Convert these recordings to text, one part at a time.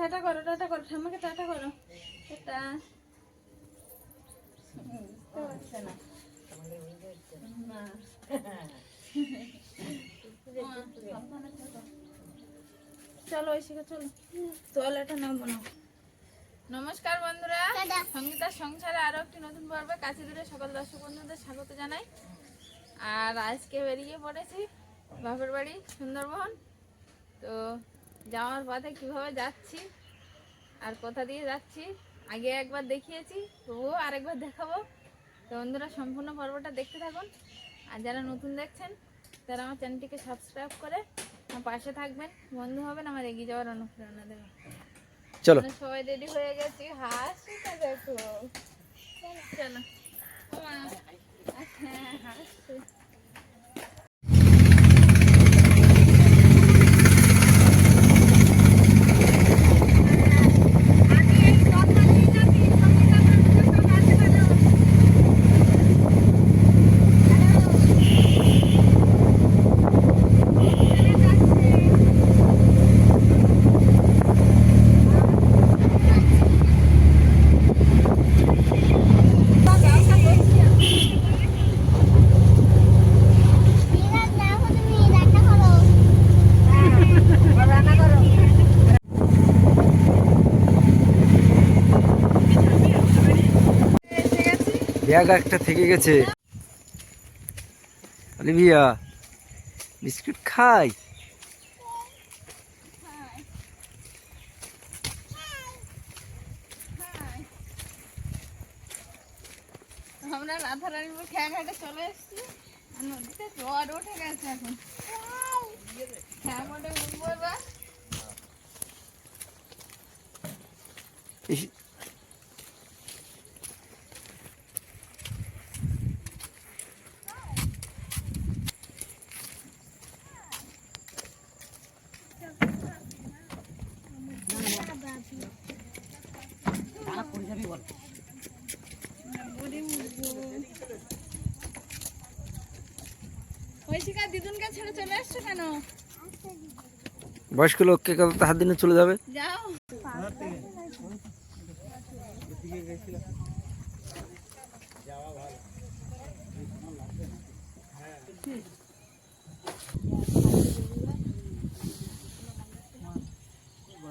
Tata করো tata করো ঠাম্মাকে tata করো। টাটা। চলো ঐশিকা চলো। তোয়ালেটা নামবো না নমস্কার বন্ধুরা। সঙ্গীতার সংসারে আরও একটি নতুন পর্বে কাছে দূরে সকল দর্শক বন্ধুদের স্বাগত জানাই। আর আজকে বেরিয়ে পড়েছি বাপের বাড়ি সুন্দরবন। তো যাওয়ার পথে কীভাবে যাচ্ছি আর কোথা দিয়ে যাচ্ছি আগে একবার দেখিয়েছি তবুও আরেকবার দেখাবো। তো বন্ধুরা সম্পূর্ণ পর্বটা দেখতে থাকুন। আর যারা নতুন দেখছেন তারা আমার চ্যানেলটিকে সাবস্ক্রাইব করে আমার পাশে থাকবেন। বন্ধু হবেন আমার এগিয়ে যাওয়ার অনুপ্রেরণা দেবেন চলো। সবাই রেডি হয়ে গেছি। হাসিটা দেখো। চলো ওমা, হ্যাঁ হাসছে এসে গেছি ব্যাগ একটা থেকে গেছে। অলিভিয়া বিস্কুট খাই। আমরা রাধারানীপুর খেয়াঘাটে চলে এসেছি। নদীতে জোয়ার উঠে গেছে এখন। হ্যাঁ উঠবো ঐশিকা ছেড়ে চলে কেন? বয়স্ক লোককে কত হাত দিনে চলে যাবে? যাও।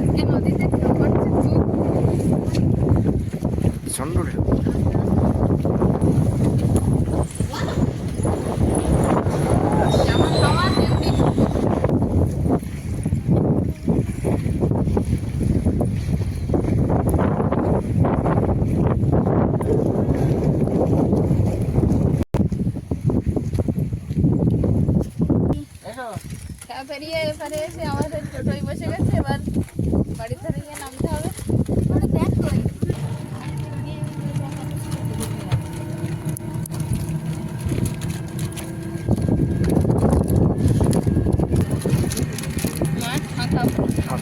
আজকে নদীতে ঢেউ পড়ছে খুব প্রচণ্ড ঢেউ। পেরিয়ে এপারে এসে আমাদের টোটোয় বসে গেছে এবার বাড়ির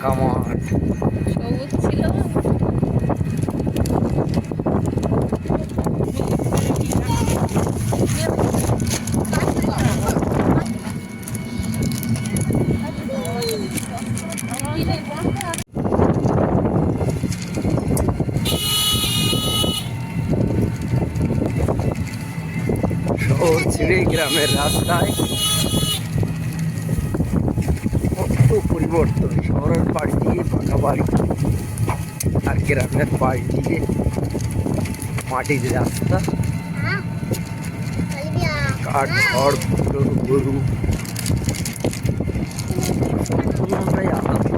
ফাঁকা মাঠ সবুজ ছিল শহর ছেড়ে গ্রামের রাস্তায় পরিবর্তন। শহরের বাড়ি দিয়ে পাকা বাড়ি আর গ্রামের বাড়ি দিয়ে মাটির রাস্তা কাঠ খড় গরু গরু তুলনায় আলাদা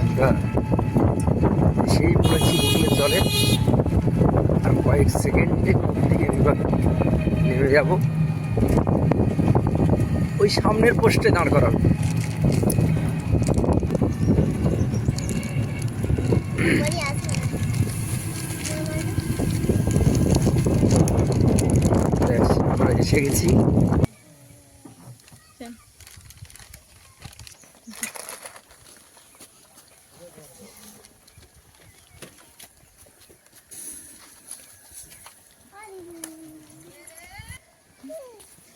আমরা সেই পড়েছি ঘুমিয়ে চলে আর কয়েক সেকেন্ডের মধ্যেই আমি এবার নেমে যাব সামনের পোস্টে দাঁড় করাবো আমরা এসে গেছি।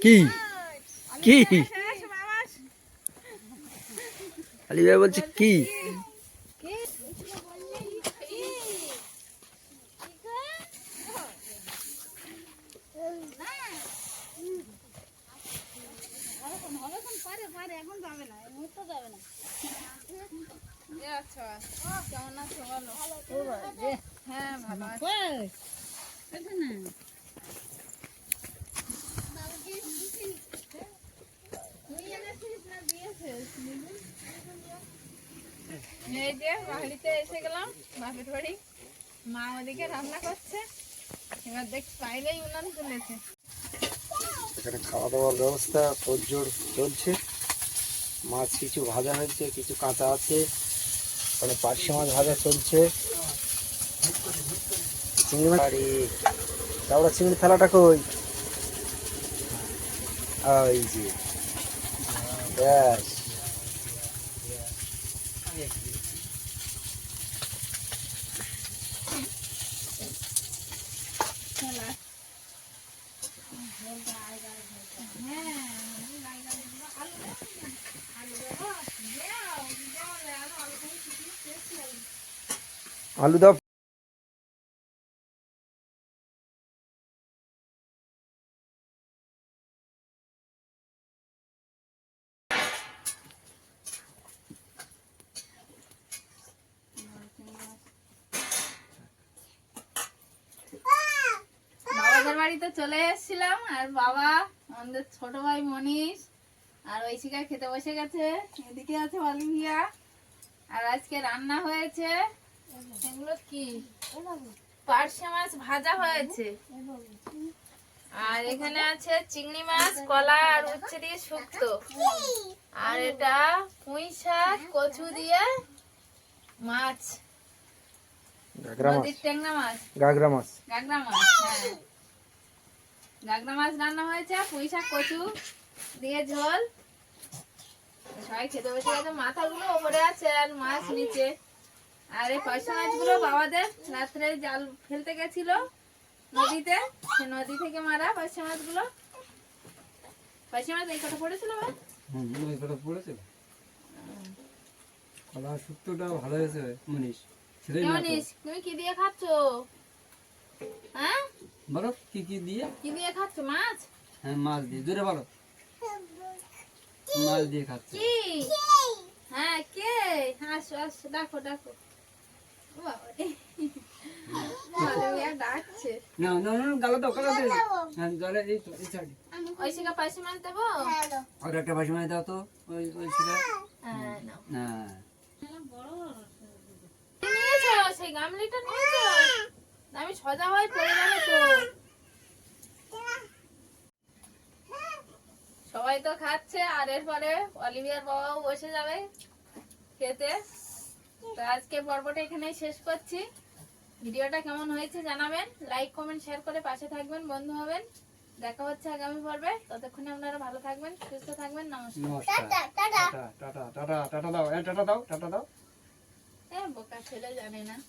কি? কি? আলী ভাই বলছে কি? এ আচ্ছা কেমন আছো বলো? হ্যাঁ ভালো আছি। তুই এই যে এসে গেলাম মা রান্না করছে। এবার এখানে খাওয়া দাওয়ার ব্যবস্থা তোড়জোড় চলছে। মাছ কিছু ভাজা হয়েছে, কিছু কাঁচা আছে। ওখানে পার্শে মাছ ভাজা চলছে। চিংড়ি চিংড়ি থালাটা কই? যে। ব্যাস। আলু দাও বাবাদের বাড়িতে চলে এসেছিলাম আর বাবা আমাদের ছোট ভাই মনীষ আর ঐশিকা খেতে বসে গেছে। এদিকে আছে অলিভিয়া আর আজকে রান্না হয়েছে এগুলো কি? পার্শে মাছ ভাজা হয়েছে। আর এখানে আছে চিংড়ি মাছ কলা আর উচ্ছে দিয়ে শুক্তো। আর এটা পুঁই শাক কচু দিয়ে মাছ। গাগরা মাছ। নদীর ট্যাংরা মাছ। গাগরা মাছ। গাগরা মাছ হ্যাঁ। গাগরা মাছ রান্না হয়েছে পুঁই শাক কচু দিয়ে ঝোল। সবাই খেতে বসে গেছে মাথাগুলো ওপরে আছে আর মাছ নিচে। আর এই পয়সা মাছগুলো বাবাদের রাত্রে জাল ফেলতে গেছিল নদীতে সে নদী থেকে মারা পয়সা মাছগুলো। পয়সা মাছ এই কথা পড়েছিল বা? পড়েছিল। কলা শুক্তোটা ভালো হয়েছে মনীষ। কেমন তুমি কি দিয়ে খাচ্ছ? হ্যাঁ? বলো কি কি দিয়ে? কি দিয়ে খাচ্ছ মাছ? হ্যাঁ মাছ দিয়ে। জোরে বলো। মাছ দিয়ে খাচ্ছে। কি? হ্যাঁ কে? আসো আসো ডাকো ডাকো। ও বাবা রে। মালবিয়া ডাকছে। না না না গালা দাও গালা দাও। হ্যাঁ জলে এই তো এই সাইডে ওই শিকা পাশে মাছ দেবো? আর একটা মানে দাও তো ওই ওই সেটা হ্যাঁ না তুমি নিয়েছো সেই গামলিটা নিয়েছো আমি সজা হয়ে পড়ে যাবে তো। সবাই তো খাচ্ছে আর এরপরে অলিভিয়ার বাবাও বসে যাবে খেতে। তো আজকে পর্বটা এখানেই শেষ করছি। ভিডিওটা কেমন হয়েছে জানাবেন। লাইক কমেন্ট শেয়ার করে পাশে থাকবেন বন্ধু হবেন। দেখা হচ্ছে আগামী পর্বে। ততক্ষণে আপনারা ভালো থাকবেন সুস্থ থাকবেন নমস্কার। নমস্কার। Tata tata. টাটা টাটা দাও। টাটা দাও টাটা দাও। এ বোকা ছেলে জানে না।